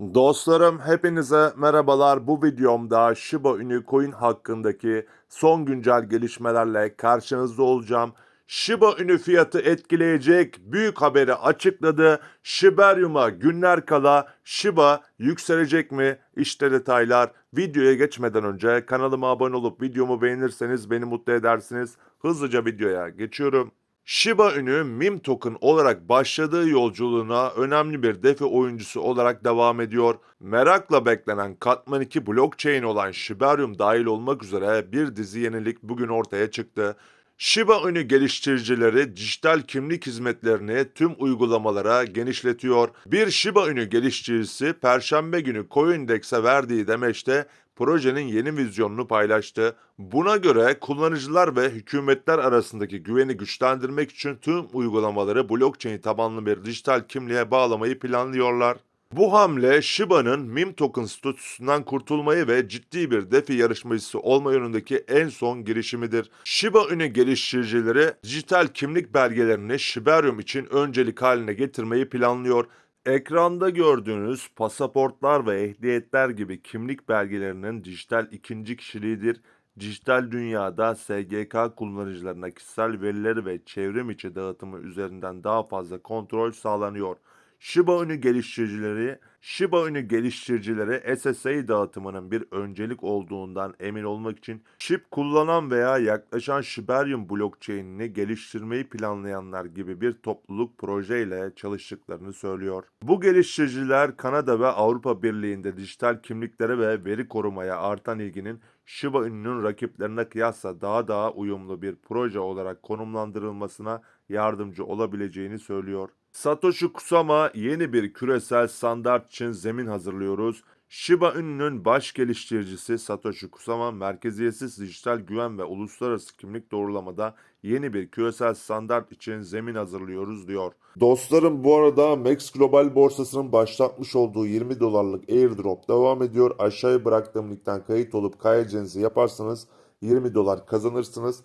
Dostlarım hepinize merhabalar. Bu videomda Shiba Inu Coin hakkındaki son güncel gelişmelerle karşınızda olacağım. Shiba Inu fiyatı etkileyecek büyük haberi açıkladı. Shibarium'a günler kala Shiba yükselecek mi? İşte detaylar. Videoya geçmeden önce kanalıma abone olup videomu beğenirseniz beni mutlu edersiniz. Hızlıca videoya geçiyorum. Shiba Inu meme token olarak başladığı yolculuğuna önemli bir defi oyuncusu olarak devam ediyor. Merakla beklenen Katman 2 blockchain olan Shibarium dahil olmak üzere bir dizi yenilik bugün ortaya çıktı. Shiba Inu geliştiricileri dijital kimlik hizmetlerini tüm uygulamalara genişletiyor. Bir Shiba Inu geliştiricisi Perşembe günü CoinDex'e verdiği demeçte projenin yeni vizyonunu paylaştı. Buna göre kullanıcılar ve hükümetler arasındaki güveni güçlendirmek için tüm uygulamaları blockchain tabanlı bir dijital kimliğe bağlamayı planlıyorlar. Bu hamle Shiba'nın meme token statüsünden kurtulmayı ve ciddi bir DeFi yarışmacısı olma yönündeki en son girişimidir. Shiba Inu geliştiricileri dijital kimlik belgelerini Shibarium için öncelik haline getirmeyi planlıyor. Ekranda gördüğünüz pasaportlar ve ehliyetler gibi kimlik belgelerinin dijital ikinci kişiliğidir. Dijital dünyada SGK kullanıcılarına kişisel verileri ve çevrim içi dağıtımı üzerinden daha fazla kontrol sağlanıyor. Shiba Inu geliştiricileri, Shiba Inu geliştiricileri SSA dağıtımının bir öncelik olduğundan emin olmak için chip kullanan veya yaklaşan Shibarium blockchain'ini geliştirmeyi planlayanlar gibi bir topluluk projeyle çalıştıklarını söylüyor. Bu geliştiriciler Kanada ve Avrupa Birliği'nde dijital kimliklere ve veri korumaya artan ilginin Shiba Inu'nun rakiplerine kıyasla daha daha uyumlu bir proje olarak konumlandırılmasına yardımcı olabileceğini söylüyor. Satoshi Kusama yeni bir küresel standart için zemin hazırlıyoruz. Shiba Inu'nun baş geliştiricisi Satoshi Kusama, merkeziyetsiz dijital güven ve uluslararası kimlik doğrulamada yeni bir küresel standart için zemin hazırlıyoruz diyor. Dostlarım bu arada Max Global borsasının başlatmış olduğu 20 dolarlık airdrop devam ediyor. Aşağıya bıraktığım linkten kayıt olup kaydedeceğinizi yaparsanız 20 dolar kazanırsınız.